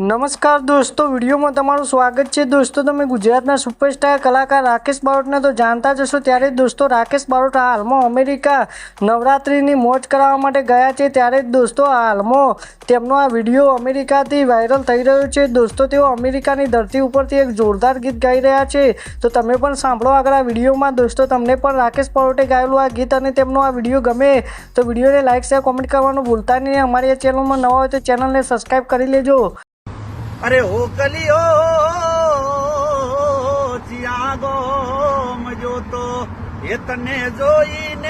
નમસ્કાર દોસ્તો, વિડીયોમાં તમારું સ્વાગત છે. દોસ્તો, તમે ગુજરાતના સુપરસ્ટાર કલાકાર રાકેશ બારોટને તો જાણતા જ હશો ત્યારે દોસ્તો, રાકેશ બારોટ હાલમાં અમેરિકા નવરાત્રિની મોજ કરાવવા માટે ગયા છે. ત્યારે દોસ્તો, હાલમાં તેમનો આ વીડિયો અમેરિકાથી વાયરલ થઈ રહ્યો છે. દોસ્તો, તેઓ અમેરિકાની ધરતી ઉપરથી એક જોરદાર ગીત ગાઈ રહ્યા છે. તો તમે પણ સાંભળો આગળ આ વિડીયોમાં. દોસ્તો, તમને પણ રાકેશ બારોટે ગાયેલું આ ગીત અને તેમનો આ વીડિયો ગમે તો વિડીયોને લાઇક શેર, કોમેન્ટ કરવાનું ભૂલતા નહીં. અમારી આ ચેનલમાં નવા હોય તો ચેનલને સબસ્ક્રાઈબ કરી લેજો. અરે હો કલિયો ચિયાગો મજો તો એ તને જોઈને